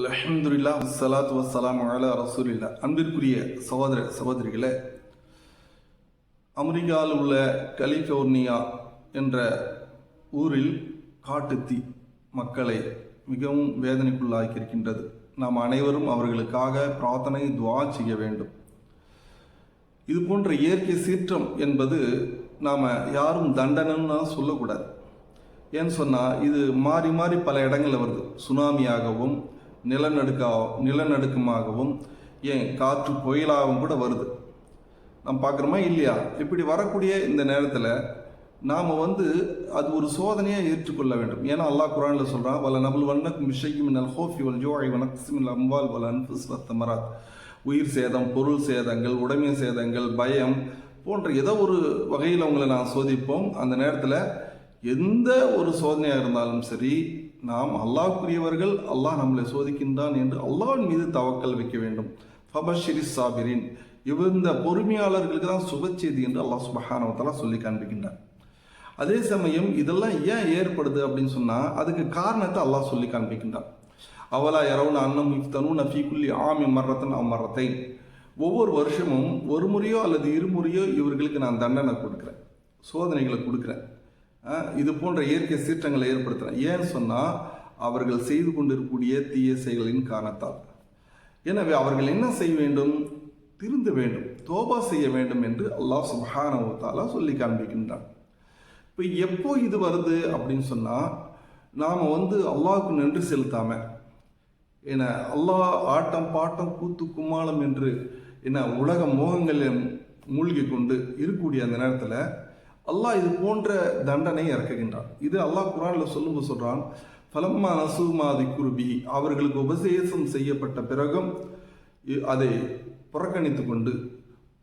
அல்ஹம்துலில்லாஹ் சலாத் வசலாம் அலா ரசூலில்லா அன்பிற்குரிய சகோதர சகோதரிகளே அமெரிக்காவில் உள்ள கலிஃபோர்னியா என்ற ஊரில் காட்டுத்தீ மக்களை மிகவும் வேதனைக்குள்ளாக்கியிருக்கின்றது. நாம் அனைவரும் அவர்களுக்காக பிரார்த்தனை துவா செய்ய வேண்டும். இது போன்ற இயற்கை சீற்றம் என்பது நாம் யாரும் தண்டனைன்னா சொல்லக்கூடாது. ஏன்னு சொன்னால் இது மாறி மாறி பல இடங்களில் வருது. சுனாமியாகவும் நிலநடுக்கா நிலநடுக்கமாகவும் ஏன் காற்று புயலாகவும் கூட வருது. நம்ம பார்க்குறோமா இல்லையா? இப்படி வரக்கூடிய இந்த நேரத்தில் நாம் வந்து அது ஒரு சோதனையாக ஏற்றுக்கொள்ள வேண்டும். ஏன்னா அல்லாஹ் குரானில் சொல்கிறான் வல நபுல் வண்ணக்கும் விஷயம் மின்னல் ஹோஃபி வல் ஜோய் வனக்சிமில் அம்பால் வல அன்புஸ் வத்தமராத் உயிர் சேதம் பொருள் சேதங்கள் உடைமை சேதங்கள் பயம் போன்ற ஏதோ ஒரு வகையில் அவங்களை நான் சோதிப்போம். அந்த நேரத்தில் எந்த ஒரு சோதனையாக இருந்தாலும் சரி நாம் அல்லாஹ்க்குரியவர்கள் அல்லாஹ் நம்மளை சோதிக்கின்றான் என்று அல்லாஹின் மீது தவக்கல் வைக்க வேண்டும். ஃபபஷிரி சாபிரின். இந்த பொறுமையாளர்களுக்கு தான் சுபச்செய்தி என்று அல்லாஹ் சுபஹானவத்தாலா சொல்லி காண்பிக்கின்றார் அதே சமயம் இதெல்லாம் ஏன் ஏற்படுது அப்படின்னு சொன்னால் அதுக்கு காரணத்தை அல்லாஹ் சொல்லி காண்பிக்கின்றான். அவலா இரவுன அன்னம் இஃப்தனு நஃபீக்குள்ளி ஆமி மரத்தன் அம்மரத்தை ஒவ்வொரு வருஷமும் ஒரு முறையோ அல்லது இருமுறையோ இவர்களுக்கு நான் தண்டனை கொடுக்குறேன். சோதனைகளை கொடுக்குறேன். இது போன்ற இயற்கை சீற்றங்களை ஏற்படுத்துகிறேன் ஏன்னு சொன்னால் அவர்கள் செய்து கொண்டிருக்கக்கூடிய தீய செயல்களின் காரணத்தால். எனவே அவர்கள் என்ன செய்ய வேண்டும்? திருந்த வேண்டும். தோபா செய்ய வேண்டும் என்று அல்லாஹ் சுபஹானவத்தாலா சொல்லி காண்பிக்கின்றான். இப்போ எப்போ இது வருது அப்படின்னு சொன்னால் நாம் வந்து அல்லாவுக்கு நன்றி செலுத்தாம என அல்லாஹ் ஆட்டம் பாட்டம் கூத்து கும்மாளம் என்று என்ன உலக மோகங்களில் மூழ்கி கொண்டு இருக்கக்கூடிய அந்த நேரத்தில் அல்லாஹ் இது போன்ற தண்டனை இறக்குகின்றான். இது அல்லாஹ் குரானில் சொல்லும்போது சொல்கிறான் பலம்மா நசுமாதி குருபி அவர்களுக்கு உபதேசம் செய்யப்பட்ட பிறகும் இ- அதை புறக்கணித்து கொண்டு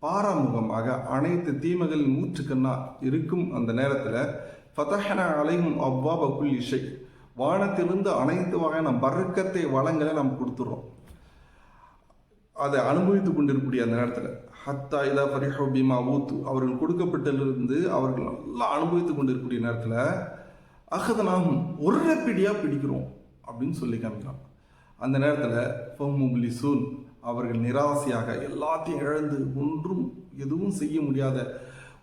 பாராமுகமாக அனைத்து தீமைகளின் மூச்சுக்கண்ணா இருக்கும் அந்த நேரத்தில் ஃபதஹன அலையும் அவ்வாப குல் இஷை வானத்திலிருந்து அனைத்து வகையான பறக்கத்தை வளங்களை நாம் கொடுத்துறோம் அதை அனுபவித்து கொண்டிருக்கக்கூடிய அந்த நேரத்தில். ஹத்தா இதா ஃபரிஹோ பீமா ஊத்து. அவர்கள் கொடுக்கப்பட்டதிலிருந்து அவர்கள் நல்லா அனுபவித்து கொண்டிருக்கக்கூடிய நேரத்தில் அகதனாகும் ஒரு பிடியாக பிடிக்கிறோம் அப்படின்னு சொல்லி காமிக்கிறான். அந்த நேரத்தில் ஃபமுப்லிசூன் அவர்கள் நிராசையாக எல்லாத்தையும் இழந்து ஒன்றும் எதுவும் செய்ய முடியாத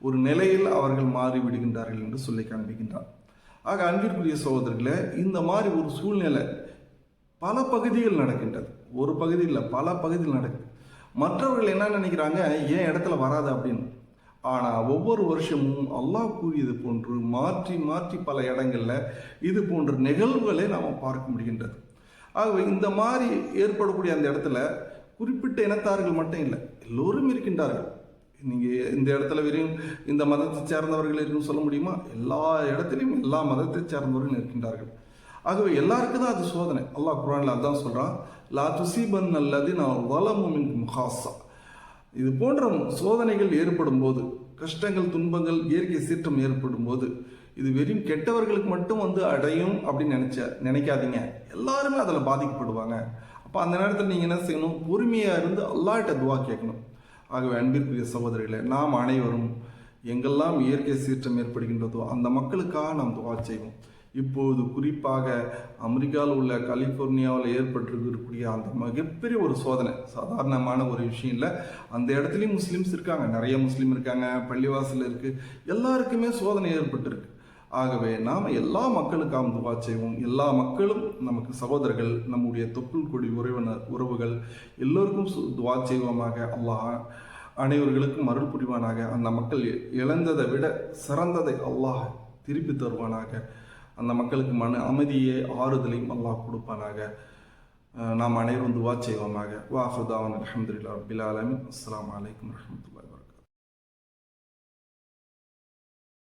ஒரு நிலையில் அவர்கள் மாறிவிடுகின்றார்கள் என்று சொல்லி காண்பிக்கின்றான். ஆக அன்பிற்குரிய சகோதரர்களே இந்த மாதிரி ஒரு சூழ்நிலை பல பகுதிகள் நடக்கின்றது. ஒரு பகுதியில் பல பகுதியில் நடக்குது மற்றவர்கள் என்ன நினைக்கிறாங்க? ஏன் இடத்துல வராது? அப்படின்னு. ஆனால் ஒவ்வொரு வருஷமும் அல்லாஹ் கூறியது போன்று மாற்றி மாற்றி பல இடங்களில் இது போன்ற நிகழ்வுகளை நாம் பார்க்க முடிகின்றது. ஆகவே இந்த மாதிரி ஏற்படக்கூடிய அந்த இடத்துல குறிப்பிட்ட இனத்தார்கள் மட்டும் இல்லை எல்லோரும் இருக்கின்றார்கள். நீங்கள் இந்த இடத்துல வெறும் இந்த மதத்தை சேர்ந்தவர்கள் இருக்குன்னு சொல்ல முடியுமா? எல்லா இடத்துலையும் எல்லா மதத்தை சேர்ந்தவர்கள் இருக்கின்றார்கள். ஆகவே எல்லாருக்கும் தான் அது சோதனை. அல்லாஹ் குரானில் அதான் சொல்கிறான் லா துசீபன் அல்லது நான் வலமுமின் முகாசா இது போன்ற சோதனைகள் ஏற்படும் போது கஷ்டங்கள் துன்பங்கள் இயற்கை சீற்றம் ஏற்படும் போது இது வெறும் கெட்டவர்களுக்கு மட்டும் வந்து அடையும் அப்படின்னு நினச்ச நினைக்காதீங்க. எல்லாருமே அதில் பாதிக்கப்படுவாங்க. அப்போ அந்த நேரத்தில் நீங்கள் என்ன செய்யணும்? பொறுமையாக இருந்து அல்லாஹ்ட்ட துவா கேட்கணும். ஆகவே அன்பிற்குரிய சகோதரிகளை நாம் அனைவரும் எங்கெல்லாம் இயற்கை சீற்றம் ஏற்படுகின்றதோ அந்த மக்களுக்காக நாம் துவா செய்வோம். இப்போது குறிப்பாக அமெரிக்காவில் உள்ள கலிஃபோர்னியாவில் ஏற்பட்டிருக்கக்கூடிய அந்த மிகப்பெரிய ஒரு சோதனை சாதாரணமான ஒரு விஷயம் இல்லை. அந்த இடத்துலையும் முஸ்லீம்ஸ் இருக்காங்க நிறைய முஸ்லீம் இருக்காங்க பள்ளிவாசல் இருக்குது எல்லாருக்குமே சோதனை ஏற்பட்டிருக்கு. ஆகவே நாம் எல்லா மக்களுக்காகவும் துவா செய்வோம். எல்லா மக்களும் நமக்கு சகோதரர்கள் நம்முடைய தொப்புள் கொடி உறவினர் உறவுகள் எல்லோருக்கும் துவா செய்வோமாக. அல்லாஹ் அனைவர்களுக்கும் அருள் புரிவானாக. அந்த மக்கள் இழந்ததை விட சிறந்ததை அல்லாஹ் திருப்பி தருவானாக. அந்த மக்களுக்கு மன அமைதியை ஆறுதலையும் அல்லாஹ் கொடுப்பானாக. நாம் அனைவரும் துவா செய்வோமாக. வாஹுதாவன் அலமதுல்லா ரபில் ஆலமின். அஸ்ஸலாமு அலைக்கும் வரஹ்மத்துல்லாஹி